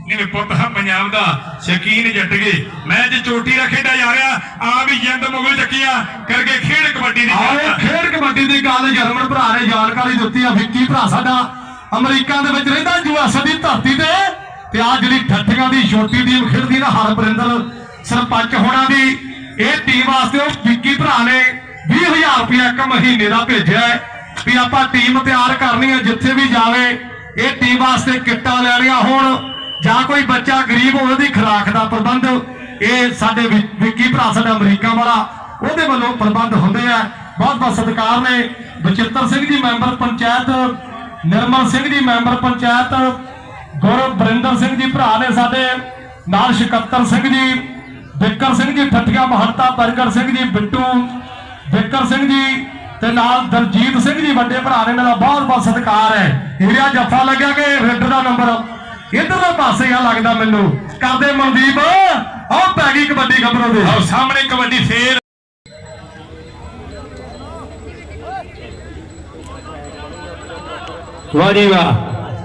ਨਿਵੇਂ ਪੁੱਤ ਹਾਂ ਪੰਜਾਬ ਦਾ ਸ਼ਕੀਨ ਜੱਟ ਗਏ। ਮੈਚ ਚੋਟੀ ਦਾ ਖੇਡਿਆ ਜਾ ਰਿਹਾ। ਆ ਵੀ ਜਿੰਦ ਮੁਗਲ ਚੱਕੀਆਂ ਕਰਕੇ ਖੇਡ ਕਬੱਡੀ ਦੀ ਗੱਲ। ਖੇਡ ਕਬੱਡੀ ਦੀ ਗੱਲ ਜਰਮਨ ਭਰਾ ਨੇ ਜਾਣਕਾਰੀ ਦਿੱਤੀ ਆ ਵਿੱਕੀ ਭਰਾ ਸਾਡਾ। ਅਮਰੀਕਾ ਦੇ ਵਿੱਚ ਰਹਿੰਦਾ ਯੂਐਸ ਦੀ ਧਰਤੀ ਤੇ। ਤੇ ਆ ਜਿਹੜੀ ਠੱਠੀਆਂ ਦੀ ਛੋਟੀ ਟੀਮ ਖੇਡਦੀ ਨਾ ਹਰਪ੍ਰਿੰਦਰ ਸਰਪੰਚ ਹੋਣਾ ਦੀ ਇਹ ਟੀਮ ਵਾਸਤੇ ਉਹ ਵਿੱਕੀ ਭਰਾ ਨੇ 20000 ਰੁਪਇਆ ਇੱਕ ਮਹੀਨੇ ਦਾ ਭੇਜਿਆ ਵੀ ਆਪਾਂ ਟੀਮ ਤਿਆਰ ਕਰਨੀ ਹੈ, ਜਿੱਥੇ ਵੀ ਜਾਵੇ, ਇਹ ਟੀਮ ਵਾਸਤੇ ਕਿੱਟਾਂ ਲੈਣੀਆਂ ਹੋਣ, ਜਾਂ ਕੋਈ ਬੱਚਾ ਗਰੀਬ ਹੋਵੇ ਉਹਦੀ ਖੁਰਾਕ ਦਾ ਪ੍ਰਬੰਧ, ਇਹ ਸਾਡੇ ਵਿ- ਵਿੱਕੀ ਭਰਾ ਸਾਡਾ ਅਮਰੀਕਾ ਵਾਲਾ, ਉਹਦੇ ਵੱਲੋਂ ਪ੍ਰਬੰਧ ਹੁੰਦੇ ਆ। ਬਹੁਤ ਬਹੁਤ ਸਤਿਕਾਰ ਨੇ। ਬਚਿੱਤਰ ਸਿੰਘ ਜੀ ਮੈਂਬਰ ਪੰਚਾਇਤ, ਨਿਰਮਲ ਸਿੰਘ ਜੀ ਮੈਂਬਰ ਪੰਚਾਇਤ, ਗੁਰਬਰਿੰਦਰ ਸਿੰਘ ਜੀ ਭਰਾ ਨੇ ਸਾਡੇ, ਨਾਲ ਸ਼ਕੱਤਰ ਸਿੰਘ ਜੀ, ਬਿੱਕਰ ਸਿੰਘ ਜੀ, ਠੱਠੀਆਂ ਮਹੰਤਾ ਬਰਗਰ ਸਿੰਘ ਜੀ, ਬਿੱਟੂ ਬਿੱਕਰ ਸਿੰਘ ਜੀ ਤੇ ਨਾਲ ਦਲਜੀਤ ਸਿੰਘ ਜੀ ਵੱਡੇ ਭਰਾ ਨੇ ਮੇਰਾ ਬਹੁਤ ਬਹੁਤ ਸਤਿਕਾਰ ਹੈ। ਹੀਰਿਆ ਜੱਫਾ ਲੱਗਿਆ ਕਿ ਰੈੱਡ ਦਾ ਨੰਬਰ ਇਧਰਲੇ ਪਾਸੇ ਆ ਲੱਗਦਾ ਮੈਨੂੰ। ਕਰਦੇ ਮਨਦੀਪ ਆਹ ਪੈ ਗਈ ਕਬੱਡੀ ਖਬਰੋਂ ਦੇ। ਆਓ ਸਾਹਮਣੇ ਕਬੱਡੀ ਫੇਰ ਵਾਹ ਜੀ ਵਾਹ।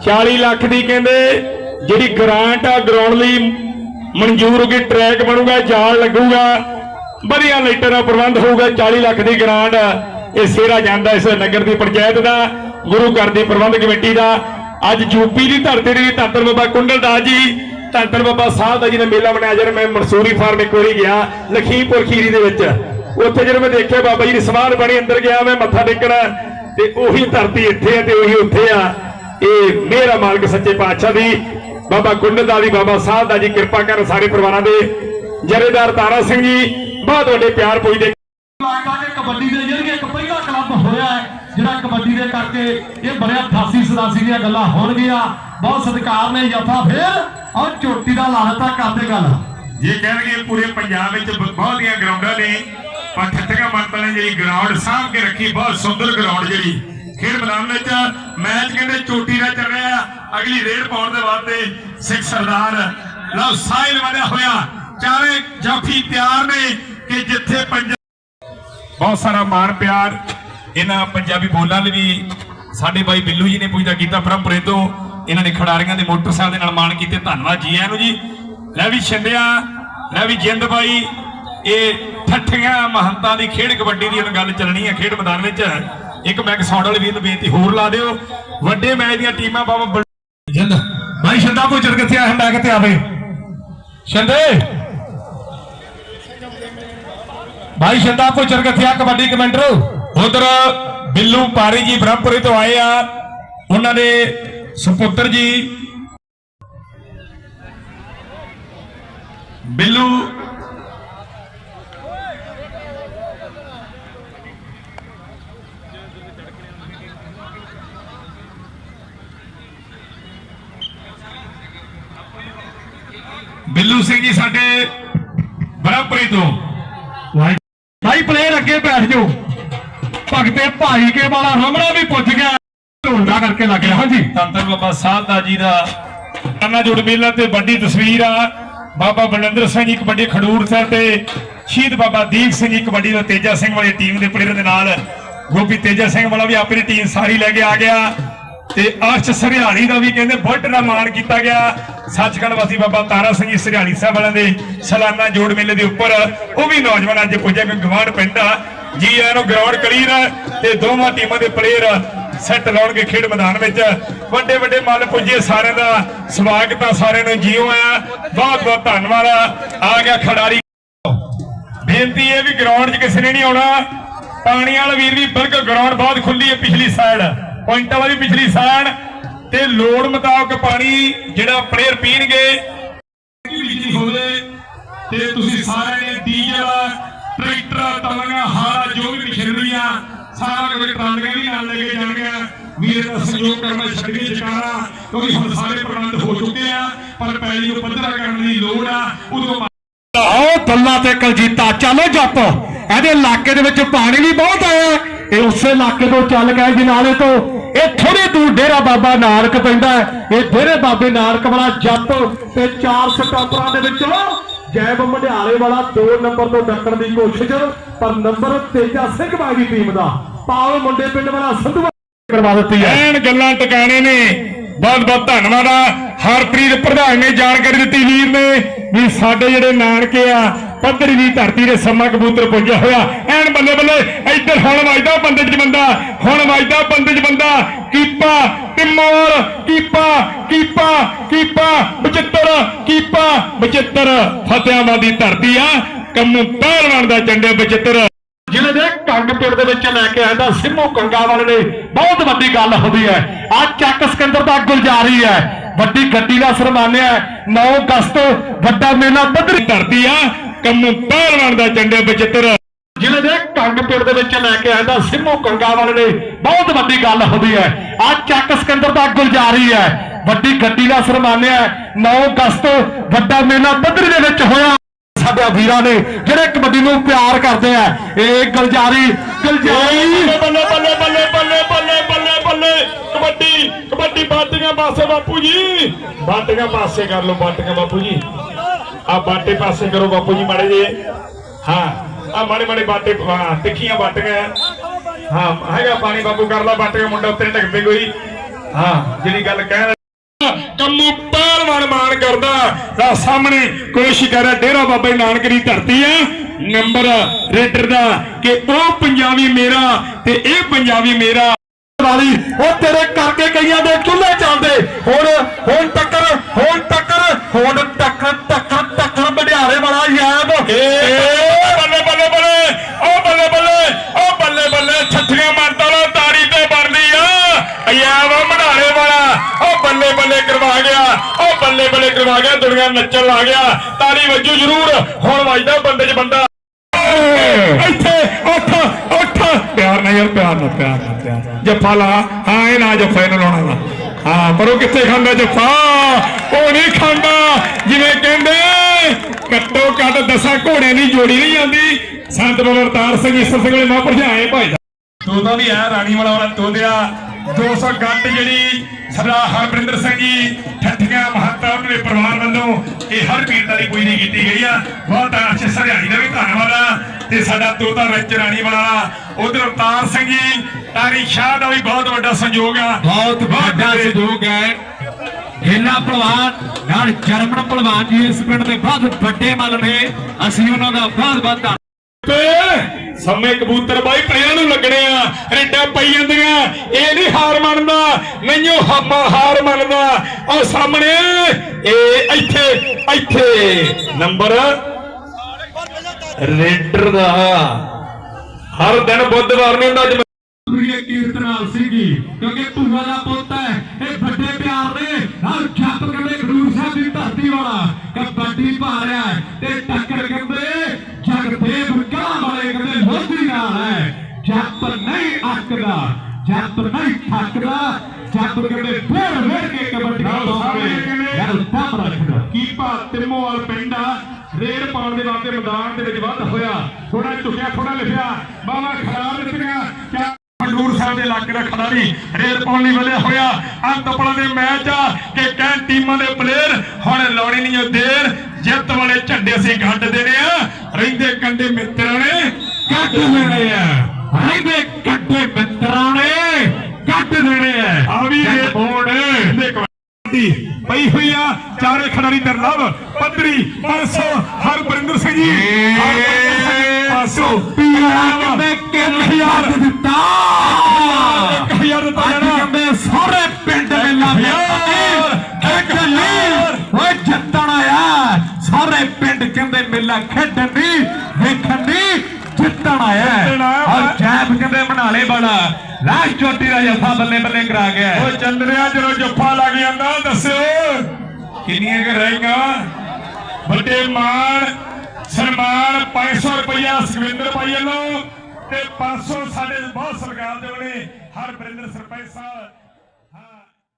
40 ਲੱਖ ਦੀ ਕਹਿੰਦੇ ਜਿਹੜੀ ਗ੍ਰਾਂਟ ਆ ਗਰਾਊਂਡ ਲਈ ਮਨਜ਼ੂਰ ਹੋ ਗਈ ਟਰੈਕ ਬਣੂਗਾ ਜਾਲ ਲੱਗੂਗਾ। ਵਧੀਆ ਲਾਈਟਾਂ ਦਾ ਪ੍ਰਬੰਧ ਹੋਊਗਾ 40 ਲੱਖ ਦੀ ਗ੍ਰਾਂਟ ਇਹ ਸੇਰਾ ਜਾਂਦਾ ਇਸ ਨਗਰ ਦੀ ਪੰਚਾਇਤ ਦਾ, ਗੁਰੂ ਘਰ ਦੀ ਪ੍ਰਬੰਧ ਕਮੇਟੀ ਦਾ। ਅੱਜ ਯੂਪੀ ਦੀ ਧਰਤੀ ਦੀ ਧੰਤਰ ਬਾਬਾ ਕੁੰਡਲ ਦਾਸ ਜੀ ਧੰਤਰ ਬਾਬਾ ਸਾਹਿਬ ਦਾ ਜੀ ਜਿਹਨੇ ਮੇਲਾ ਬਣਾਇਆ ਜਦ ਮੈਂ ਮਨਸੂਰੀ ਫਾਰਮ ਇੱਕ ਵਾਰੀ ਗਿਆ, ਲਖੀਮਪੁਰ ਖੀਰੀ ਦੇ ਵਿੱਚ। ਉੱਥੇ ਜਦੋਂ ਮੈਂ ਦੇਖਿਆ ਬਾਬਾ ਜੀ ਦੀ ਸਮਾਧ ਬਣੀ, ਅੰਦਰ ਗਿਆ ਮੈਂ, ਮੱਥਾ ਟੇਕਣਾ, ਤੇ ਉਹੀ ਧਰਤੀ ਇੱਥੇ ਆ ਤੇ ਉਹੀ ਉੱਥੇ ਆ। ਇਹ ਮੇਰਾ ਮਾਲਕ ਸੱਚੇ ਪਾਤਸ਼ਾਹ ਦੀ, ਬਾਬਾ ਕੁੰਡਲ ਦਾ ਦੀ, ਬਾਬਾ ਸਾਹਿਬ ਦਾ ਜੀ, ਕਿਰਪਾ ਕਰ ਸਾਰੇ ਪਰਿਵਾਰਾਂ ਦੇ। ਜਰੇਦਾਰ ਤਾਰਾ ਸਿੰਘ ਜੀ ਬਹੁਤ ਵੱਡੇ ਪਿਆਰ ਪੁੱਜਦੇ ਲੱਗਦਾ ਕਿ ਕਬੱਡੀ ਦੇ ਜਿਹੜੇ ਇੱਕ ਪਹਿਲਾ ਕਲੱਬ ਹੋਇਆ ਹੈ ਜਿਹੜਾ ਕਬੱਡੀ ਦੇ ਕਰਕੇ ਇਹ ਬੜਿਆ 88 87 ਦੀਆਂ ਗੱਲਾਂ ਹੋਣਗੀਆਂ। ਬਹੁਤ ਸਤਿਕਾਰ ਨੇ ਜਫਾ ਫੇਰ ਔਰ ਚੋਟੀ ਦਾ ਲਾਹਤਾ ਕਰਦੇ ਗੱਲ। ਇਹ ਕਹਿਣਗੇ ਪੂਰੇ ਪੰਜਾਬ ਵਿੱਚ ਬਹੁਤੀਆਂ ਗਰਾਊਂਡਾਂ ਨੇ ਪਰ ਠੱਟੀਆਂ ਮੰਤਲ ਨੇ ਜਿਹੜੀ ਗਰਾਊਂਡ ਸਾਂਭ ਕੇ ਰੱਖੀ ਬਹੁਤ ਸੁੰਦਰ ਗਰਾਊਂਡ ਜਿਹੜੀ। ਖੇਡ ਮੈਦਾਨ ਵਿੱਚ ਮੈਚ ਕਹਿੰਦੇ ਚੋਟੀ ਦਾ ਚੱਲ ਰਿਹਾ ਅਗਲੀ ਰੇਡ ਪਾਉਣ ਦੇ ਵਾਸਤੇ ਸਿੱਖ ਸਰਦਾਰ ਲਓ ਸਾਹਿਲ ਵਧਿਆ ਹੋਇਆ। ਚਾਰੇ ਜਾਫੀ ਤਿਆਰ ਨੇ ਕਿ ਜਿੱਥੇ ਪੰਜਾਬ ਬਹੁਤ ਸਾਰਾ ਮਾਣ, ਪਿਆਰ। ਇਹਨਾਂ ਪੰਜਾਬੀ ਬੋਲਾਂ ਲਈ ਵੀ ਸਾਡੇ ਬਾਈ ਬਿੱਲੂ ਜੀ ਨੇ ਪੁੱਜਦਾ ਕੀਤਾ ਪਰੰਪਰੇ ਤੋਂ। ਇਹਨਾਂ ਨੇ ਖਿਡਾਰੀਆਂ ਦੇ ਮੋਟਰਸਾਈਕਲ ਦੇ ਨਾਲ ਮਾਣ ਕੀਤੇ। ਧੰਨਵਾਦ ਜੀ ਆਇਆਂ ਨੂੰ ਜੀ। ਲੈ ਵੀ ਛਿੰਦਿਆ ਲੈ ਵੀ ਜਿੰਦ ਬਾਈ ਇਹ ਠੱਠੀਆਂ ਮਹੰਤਾਂ ਦੀ ਖੇਡ ਕਬੱਡੀ ਦੀ ਹੁਣ ਗੱਲ ਚੱਲਣੀ ਹੈ, ਖੇਡ ਮੈਦਾਨ ਵਿੱਚ। ਇੱਕ ਮੈਂ ਸਾਊਂਡ ਵਾਲੇ ਵੀਰ ਨੂੰ ਬੇਨਤੀ ਹੋਰ ਲਾ ਦਿਓ। ਵੱਡੇ ਮੈਚ ਦੀਆਂ ਟੀਮਾਂ ਬਾਬਾ ਬਲ- ਜਿੰਦ। ਭਾਈ ਸ਼ੰਦਾ ਪੁੱਜਰ ਕਿੱਥੇ ਆ ਹੰਡਾ ਕਿੱਥੇ ਆਵੇ ਸ਼ੰਦੇ ਭਾਈ ਸ਼ਤਾਬੂ ਚਰਗਥਿਆ ਕਬੱਡੀ ਕਮੈਂਟਰ ਉਧਰ ਬਿੱਲੂ ਪਾਰੀ ਜੀ ਬ੍ਰਹਮਪੁਰੀ ਤੋਂ ਆਏ ਆ। ਉਹਨਾਂ ਦੇ ਸੁਪੁੱਤਰ ਜੀ। ਬਿੱਲੂ। ਬਿੱਲੂ ਸਿੰਘ ਜੀ ਸਾਡੇ ਬ੍ਰਹਮਪੁਰੀ ਤੋਂ। ਭਾਈ ਪਲੇਅਰ ਅੱਗੇ ਬੈਠ ਜਾਓ। ਭਗਤੇ ਭਾਈ ਕੇ ਵਾਲਾ ਹਮਲਾ ਵੀ ਪੁੱਜ ਗਿਆ। ਢੋਲਦਾ ਕਰਕੇ ਲੱਗ ਗਿਆ ਹਾਂਜੀ। ਤੰਤਰ ਬਾਬਾ ਸਾਹਿਬ ਦਾ ਜੀ ਦਾ। ਅੰਨਾ ਜੁੜ ਮੇਲਾ ਤੇ ਵੱਡੀ ਤਸਵੀਰ ਆ। ਬਾਬਾ ਬਲਵਿੰਦਰ ਸਿੰਘ ਜੀ ਕਬੱਡੀ ਖਡੂਰ ਸਾਹਿਬ ਤੇ ਸ਼ਹੀਦ ਬਾਬਾ ਦੀਪ ਸਿੰਘ ਜੀ ਕਬੱਡੀ ਦਾ ਤੇਜਾ ਸਿੰਘ ਵਾਲੀ ਟੀਮ ਦੇ ਪਲੇਅਰ ਦੇ ਨਾਲ ਗੋਪੀ ਤੇਜਾ ਸਿੰਘ ਵਾਲਾ ਵੀ ਆਪਣੀ ਟੀਮ ਸਾਰੀ ਲੈ ਕੇ ਆ ਗਿਆ। ਤੇ ਅਰਸ਼ ਸਰਿਆਣੀ ਦਾ ਵੀ ਕਹਿੰਦੇ ਬੁੱਟ ਦਾ ਮਾਣ ਕੀਤਾ ਗਿਆ। ਸੱਚਖੰਡ ਵਾਸੀ ਬਾਬਾ ਤਾਰਾ ਸਿੰਘ ਜੀ ਸਰਿਆਣੀ ਸਾਹਿਬ ਵਾਲਿਆਂ ਦੇ ਸਾਲਾਨਾ ਜੋੜ ਮੇਲੇ ਦੇ ਉੱਪਰ ਉਹ ਵੀ ਨੌਜਵਾਨ ਅੱਜ ਪੁੱਜੇ ਕੋਈ ਗਵਾਂਢ ਪਿੰਡ ਆ। ਜੀ ਆਇਆਂ ਨੂੰ ਗਰਾਊਂਡ ਕਲੀਅਰ ਤੇ ਦੋਵਾਂ ਟੀਮਾਂ ਦੇ ਪਲੇਅਰ ਸੈੱਟ ਲਾਉਣਗੇ ਖੇਡ ਮੈਦਾਨ ਵਿੱਚ। ਵੱਡੇ ਵੱਡੇ ਮੱਲ ਪੁੱਜੇ ਸਾਰਿਆਂ ਦਾ ਸਵਾਗਤ ਆ, ਸਾਰਿਆਂ ਨੂੰ ਜੀਓ ਆ ਬਹੁਤ ਬਹੁਤ ਧੰਨਵਾਦ ਆ। ਗਿਆ ਖਿਡਾਰੀ। ਬੇਨਤੀ ਹੈ ਵੀ ਗਰਾਊਂਡ 'ਚ ਕਿਸੇ ਨੇ ਨਹੀਂ ਆਉਣਾ। ਪਾਣੀ ਵਾਲਾ ਵੀਰ ਵੀ ਬਿਲਕੁਲ ਗਰਾਊਂਡ ਬਹੁਤ ਖੁੱਲੀ ਹੈ ਪਿਛਲੀ ਸਾਈਡ ਪੁਆਇੰਟਾਂ ਵਾਲੀ ਪਿਛਲੀ ਸਾਈਡ ਤੇ ਲੋੜ ਮੁਤਾਬਕ ਪਾਣੀ ਜਿਹੜਾ ਪਲੇਅਰ ਪੀਣਗੇ ਲਿਖੀ ਹੋਵੇ ਤੇ ਤੁਸੀਂ ਸਾਰਿਆਂ ਨੇ ਡੀਜ਼ਲ, ਟਰੈਕਟਰ ਤਲੰਗਾ ਹਾਰਾ ਜੋ ਵੀ ਮਸ਼ੀਨਰੀਆਂ ਸਾਰਾ ਕੁਝ ਟਰਾਲੀਆਂ ਵੀ ਨਾਲ ਲੈ ਕੇ ਜਾਣਗੇ। ਵੀਰ ਦਾ ਸਹਿਯੋਗ ਕਰਨਾ ਛੱਡ ਕੇ ਜਕਾਰਾ ਕਿਉਂਕਿ ਹੁਣ ਸਾਰੇ ਪ੍ਰਬੰਧ ਹੋ ਚੁੱਕੇ ਆ, ਪਰ ਪਹਿਲੀ ਨੂੰ ਪੱਧਰਾ ਕਰਨ ਦੀ ਲੋੜ ਆ, ਉਦੋਂ ਆਓ ਦੱਲਾ ਤੇ ਕਲਜੀਤਾ, ਚਲੋ ਜੱਟ ਇਹਦੇ ਇਲਾਕੇ ਦੇ ਵਿੱਚ ਪਾਣੀ ਵੀ ਬਹੁਤ ਆਇਆ। ਇਹ ਉਸੇ ਇਲਾਕੇ ਤੋਂ ਚੱਲ ਕੇ ਜਨਾਲੇ ਤੋਂ। ਇਹ ਥੋੜੀ ਦੂਰ ਡੇਰਾ ਬਾਬਾ ਨਾਨਕ ਪੈਂਦਾ ਇਹ ਡੇਰੇ ਬਾਬੇ ਨਾਨਕ ਵਾਲਾ ਜੱਟ ਤੇ ਚਾਰ ਸਟਾਪਰਾਂ ਦੇ ਵਿੱਚੋਂ ਜੈਬ ਮੰਡਿਆਲੇ ਵਾਲਾ 2 ਨੰਬਰ ਤੋਂ ਡੱਕਣ ਦੀ ਕੋਸ਼ਿਸ਼, ਪਰ ਨੰਬਰ ਤੇਜਾ ਸਿੰਘ ਬਾਗੀ ਟੀਮ ਦਾ। ਪਾਵ ਮੁੰਡੇ ਪਿੰਡ ਵਾਲਾ ਸੰਧੂ ਕਰਵਾ ਦਿੱਤੀ ਹੈ। ਐਨ ਗੱਲਾਂ ਟਿਕਾਣੇ ਨੇ। ਬਹੁਤ ਬਹੁਤ ਧੰਨਵਾਦ ਆ। ਹਰਪ੍ਰੀਤ ਪ੍ਰਧਾਨ ਨੇ ਜਾਣਕਾਰੀ ਦਿੱਤੀ ਵੀਰ ਨੇ ਵੀ ਸਾਡੇ ਜਿਹੜੇ ਨਾਨਕੇ ਆ ਪੱਧਰੀ ਦੀ ਧਰਤੀ ਦੇ ਸਮਾ ਕਬੂਤਰ ਪੁੱਜਿਆ ਹੋਇਆ। ਐਨ ਬੱਲੇ ਬੱਲੇ, ਇੱਧਰ ਹੁਣ ਵੱਜਦਾ ਬੰਦੇ ਚ ਬੰਦਾ, ਹੁਣ ਵੱਜਦਾ ਬੰਦੇ ਚ ਬੰਦਾ। ਕੀਪਾ ਟਿਮੋਰ ਕੀਪਾ ਕੀਪਾ ਕੀਪਾ, ਬਚਿੱਤਰ ਕੀਪਾ, ਬਚਿੱਤਰ। ਫਤਿਆਬਾਦ ਦੀ ਧਰਤੀ ਆ ਕੰਮੂ ਪਹਿਲਵਾਨ ਦਾ ਚੰਡੇ ਬਚਿੱਤਰ। ਜ਼ਿਲ੍ਹੇ ਦੇ ਕੰਗ ਪਿੰਡ ਦੇ ਵਿੱਚ ਲੈ ਕੇ ਆਇਆ ਸਿੰਮੂ ਕੰਗਾ ਵਾਲੇ ਨੇ ਬਹੁਤ ਵੱਡੀ ਗੱਲ ਹੁੰਦੀ ਹੈ। ਆ ਚੱਕ ਸਿਕੰਦਰ ਦਾ ਗੁਲਜਾਰੀ ਹੈ। ਵੱਡੀ ਗੱਡੀ ਦਾ ਸਨਮਾਨਿਆ ਹੈ। 9 ਅਗਸਤ, ਵੱਡਾ ਮੇਲਾ, ਪੱਧਰੀ ਧਰਤੀ ਆ। ਕੰਮੂ ਪਹਿਲਵਾਨ ਦਾ ਚੰਡੇ ਬਚਿੱਤਰ ਜ਼ਿਲ੍ਹੇ ਦੇ ਕੰਗ ਦੇ ਵਿੱਚ ਲੈ ਕੇ ਆਂਦਾ ਸਿੰਮੂ ਕੰਗਾ ਨੇ ਬਹੁਤ ਵੱਡੀ ਗੱਲ ਹੁੰਦੀ ਹੈ। ਆ ਚੱਕ ਸਿਕੰਦਰ ਦਾ ਗੁਲਜਾਰੀ ਹੈ। ਵੱਡੀ ਗੱਡੀ ਦਾ ਸਨਮਾਨਿਆ 9 ਅਗਸਤ ਵੱਡਾ ਮੇਲਾ ਪੱਧਰੀ ਦੇ ਵਿੱਚ ਹੋਇਆ। ਸਾਡੇ ਵੀਰਾਂ ਨੇ ਜਿਹੜੇ ਕਬੱਡੀ ਨੂੰ ਪਿਆਰ ਕਰਦੇ ਆ, ਇਹ ਗੁਲਜਾਰੀ ਗੁਲਜਾਰੀ। ਬੱਲੇ ਬੱਲੇ ਬੱਲੇ ਬੱਲੇ ਬੱਲੇ ਬੱਲੇ ਬੱਲੇ ਕਬੱਡੀ ਕਬੱਡੀ, ਬਾਟੀਆਂ ਪਾਸੇ ਬਾਪੂ ਜੀ। ਬਾਟੀਆਂ ਪਾਸੇ ਕਰ ਲਓ, ਬਾਟੀਆਂ, ਬਾਪੂ ਜੀ। ਆ ਬਾਟੇ ਪਾਸੇ ਕਰੋ ਬਾਪੂ ਜੀ ਮਾੜੇ ਜੇ ਹਾਂ ਆ ਮਾੜੇ ਮਾੜੇ ਬਾਟੇ, ਹਾਂ, ਤਿੱਖੀਆਂ ਬਾਟੀਆਂ ਹਾਂ, ਹੈਗਾ ਪਾਣੀ ਬਾਪੂ, ਕਰ ਲਾ ਬਾਟੀਆਂ, ਮੁੰਡਾ ਉੱਤੇ ਢਿੱਗ ਕੋਈ। ਹਾਂ, ਜਿਹੜੀ ਗੱਲ ਕਹਿ ਕੰਮੂ ਪਹਿਲਵਾਨ ਮਾਨ ਕਰਦਾ। ਦਾ ਸਾਹਮਣੇ ਕੋਸ਼ਿਸ਼ ਕਰ ਰਿਹਾ ਡੇਰਾ ਬਾਬਾ ਨਾਨਕ ਦੀ ਧਰਤੀ ਹੈ ਨੰਬਰ ਰੇਡਰ ਦਾ ਕਿ ਉਹ ਪੰਜਾਬੀ ਮੇਰਾ ਤੇ ਇਹ ਪੰਜਾਬੀ ਮੇਰਾ। ਵਾਲੀ, ਉਹ ਤੇਰੇ ਕਰਕੇ ਕਈਆਂ ਦੇ ਚੁੱਲ੍ਹੇ ਚੱਲਦੇ। ਹੁਣ ਹੁਣ ਟੱਕਰ ਹੁਣ ਟੱਕਰ ਹੁਣ ਟੱਕਰ ਟੱਕਰ ਟੱਕਰ ਬੜਿਆਰੇ ਵਾਲਾ ਯਾਦ ਏ ਬੱਲੇ ਬੱਲੇ ਬੱਲੇ ਉਹ ਬੱਲੇ ਬੱਲੇ ਉਹ ਬੱਲੇ ਬੱਲੇ ਛੱਠੀਆਂ ਮਾਰਦਾ ਲੋ ਤਾਰੀ ਤੇ ਬਣਦੀ ਆ ਅਯਾਵਾ ਮਢਾਲੇ ਵਾਲਾ ਉਹ ਬੱਲੇ ਬੱਲੇ ਕਰਵਾ ਗਿਆ। ਉਹ ਬੱਲੇ ਬੱਲੇ ਕਰਵਾ ਗਿਆ, ਦੁਨੀਆ ਨੱਚਣ ਲਾ ਗਿਆ। ਤਾਰੀ ਵੱਜੂ ਜ਼ਰੂਰ। ਹੁਣ ਵੱਜਦਾ ਬੰਦੇ 'ਚ ਬੰਦਾ। ਇੱਥੇ ਉੱਠ ਉੱਠ। ਪਿਆਰ ਨਾਲ ਯਾਰ, ਪਿਆਰ ਨਾਲ ਪਿਆਰ ਨਾਲ, ਪਿਆਰ ਜੱਫਾ ਲਾ। ਹਾਂ, ਇਹ ਨਾ ਜੱਫਾ ਇਹਨੂੰ ਲਾਉਣਾ ਵਾ। ਹਾਂ ਪਰ ਉਹ ਕਿੱਥੇ ਖਾਂਦਾ ਜੱਫਾ? ਉਹ ਨਹੀਂ ਖਾਂਦਾ। ਜਿਵੇਂ ਕਹਿੰਦੇ ਕੱਟੋ ਕੱਟ ਦਸਾਂ ਘੋੜਿਆਂ ਦੀ ਜੋੜੀ ਨਹੀਂ ਜਾਂਦੀ ਸੰਤ ਬਾਬਾ ਅਵਤਾਰ ਸਿੰਘ ਈਸਰ ਸਿੰਘ ਵਾਲੇ ਮਹਾਂਪੁਰਸ਼ ਆਏ ਭਾਈ ਤੋਤਾ ਵੀ ਆ ਰਾਣੀ ਵਾਲਾ ਵਾਲਾ ਤੋਦਿਆ 200 ਗੱਟ ਜਿਹੜੀ ਸਰਦਾਰ ਹਰਬਿੰਦਰ ਸਿੰਘ ਜੀ ਠੱਠੀਆਂ ਮਹੱਤਵ ਉਹਨਾਂ ਦੇ ਪਰਿਵਾਰ ਵੱਲੋਂ ਇਹ ਹਰ ਪੀਰ ਦੀ ਕੋਈ ਨਹੀਂ ਕੀਤੀ ਗਈ ਆ। ਬਹੁਤ ਅੱਛੇ ਸਰਿਆਣੀ ਦਾ ਵੀ ਧੰਨਵਾਦ ਆ। ਤੇ ਸਾਡਾ ਤੋਤਾ ਰਿਚ ਰਾਣੀ ਵਾਲਾ ਉਧਰ ਅਵਤਾਰ ਸਿੰਘ ਜੀ ਤਾਰੀ ਸ਼ਾਹ ਦਾ ਵੀ ਬਹੁਤ ਵੱਡਾ ਸੰਯੋਗ ਆ। ਬਹੁਤ ਵੱਡਾ ਸਹਿਯੋਗ ਹੈ। ਹੀਲਾ ਪਹਿਲਵਾਨ ਨਾਲ ਜਰਮਨ ਪਹਿਲਵਾਨ ਜੀ ਇਸ ਪਿੰਡ ਦੇ ਬਹੁਤ ਵੱਡੇ ਮੱਲ ਨੇ। ਅਸੀਂ ਉਹਨਾਂ ਦਾ ਬਹੁਤ ਬਹੁਤ ਧੰਨ- ਤੇ ਸਮੇਂ ਕਬੂਤਰ ਬਾਈ ਪਲੇਅਰਾਂ ਨੂੰ ਲੱਗਣੇ ਆ, ਰੇਡਾਂ ਪਈ ਜਾਂਦੀਆਂ। ਇਹ ਨਹੀਂ ਹਾਰ ਮੰਨਦਾ, ਮੈਨੂੰ ਹਮਾ ਹਾਰ ਮੰਨਦਾ। ਉਹ ਸਾਹਮਣੇ, ਇਹ ਇੱਥੇ ਇੱਥੇ। ਨੰਬਰ ਰੇਡਰ ਦਾ। ਹਰ ਦਿਨ ਬੁੱਧਵਾਰ ਨੂੰ ਹੁੰਦਾ ਅੱਜ ਕੀਰਤਨਾਲ ਸਿੰਘੀ ਕਿਉਂਕਿ ਭੂਆ ਦਾ ਪੁੱਤ ਹੈ, ਇਹ ਵੱਡੇ ਪਿਆਰ ਨੇ। ਨਾਲ ਜੱਟ ਕਹਿੰਦੇ ਖਡੂਰ ਸਾਹਿਬ ਦੀ ਧਰਤੀ ਵਾਲਾ। ਕਬੱਡੀ ਪਾ ਤੇ ਟੱਕਰ ਕਹਿੰਦੇ ਲੋਧੀ ਨਾਲ ਹੈ। ਜੱਟ ਨਹੀਂ ਅੱਕਦਾ ਜੱਟ ਨਹੀਂ ਥੱਕਦਾ। ਜੱਟ ਕਹਿੰਦੇ ਫੇਰ ਫੇਰ ਕੇ ਕਬੱਡੀ ਕਹਿੰਦੇ ਯਾਰ ਦਮ ਰੱਖਦਾ। ਦੀਪਾ ਤਿਮੋਵਾਲ ਪਿੰਡ ਰੇਡ ਪਾਉਣ ਦੇ ਵਾਸਤੇ ਮੈਦਾਨ ਦੇ ਵਿੱਚ ਵੱਧ ਹੋਇਆ। ਥੋੜਾ ਝੁਕਿਆ ਥੋੜਾ ਲਿਖਿਆ। ਬਾਵਾ ਖਰਾਬ ਦਿੱਤੀਆਂ। ਹਡੂਰ ਸਾਹਿਬ ਦੇ ਇਲਾਕੇ ਦਾ ਖਿਡਾਰੀ ਰੇਡ ਪਾਉਣ ਲਈ ਵਧਿਆ ਹੋਇਆ। ਅੰਤਪਲਾਂ ਦੇ ਮੈਚ ਆ ਕਿ ਕਹਿ ਟੀਮਾਂ ਦੇ ਪਲੇਅਰ ਹੁਣ ਲਾਉਣੀ ਨਹੀਂ ਓ ਦੇਰ। ਜਿੱਤ ਵਾਲੇ ਝੰਡੇ ਅਸੀਂ ਗੱਡ ਦੇਣੇ ਆ। ਰਹਿੰਦੇ ਕੰਡੇ ਮਿੱਤਰਾਂ ਨੇ। ਕੱਢ ਦੇਣੇ ਆ। ਰਹਿੰਦੇ ਕੰਡੇ ਮਿੱਤਰਾਂ ਨੇ ਕੱਢ ਦੇਣੇ ਆ। ਆ ਵੀ ਬੋਰਡ। ਦੇ ਕਬੱਡੀ ਪਈ ਹੋਈ ਆ ਚਾਰੇ ਖਿਡਾਰੀ ਦਰਲਭ ਪੱਧਰੀ 500 ਹਰਬਰਿੰਦਰ ਸਿੰਘ ਜੀ। ਹਰਬਰਿੰਦਰ ਸਿੰਘ 500 ਪੀਆ ਕਹਿੰਦੇ 1000 ਦੇ ਦਿੱਤਾ। 1000 ਦਿੱਤਾ ਜਾਣਾ। ਸਾਰੇ ਪਿੰਡ ਮੇਲਾ ਇੱਕ ਨਹੀਂ ਓਏ ਜਿੱਤਣ ਆਇਆ। ਸਾਰੇ ਪਿੰਡ ਕਹਿੰਦੇ ਮੇਲਾ ਖੇਡਣ ਦੀ ਵੇਖਣ ਦੀ ਜਿੱਤਣ ਆਇਆ ਜਿੱਤਣ ਆਇਆ। ਔਰ ਜੈਬ ਕਹਿੰਦੇ ਬਣਾ। ਬੜਾ ਚੋਟੀ ਦਾ ਜਫਾ ਬੱਲੇ ਬੱਲੇ ਕਰਾ ਗਿਆ। ਓ ਚੰਦਰਿਆ, ਜਦੋਂ ਜੱਫਾ ਲੱਗ ਜਾਂਦਾ, ਦੱਸਿਓ। ਕਿੰਨੀਆਂ ਕੁ ਰਹੀਆਂ ਵੱਡੇ ਮਾਣ, ਸਨਮਾਨ 500 ਰੁਪਇਆ ਸੁਖਵਿੰਦਰ ਭਾਈ ਵੱਲੋਂ ਤੇ 500 ਸਾਡੇ ਬਹੁਤ ਸਰਕਾਰ ਦੇ ਵੱਲੋਂ ਹਰਬਰਿੰਦਰ ਸਰਪੰਚ ਸਾਹਿਬ।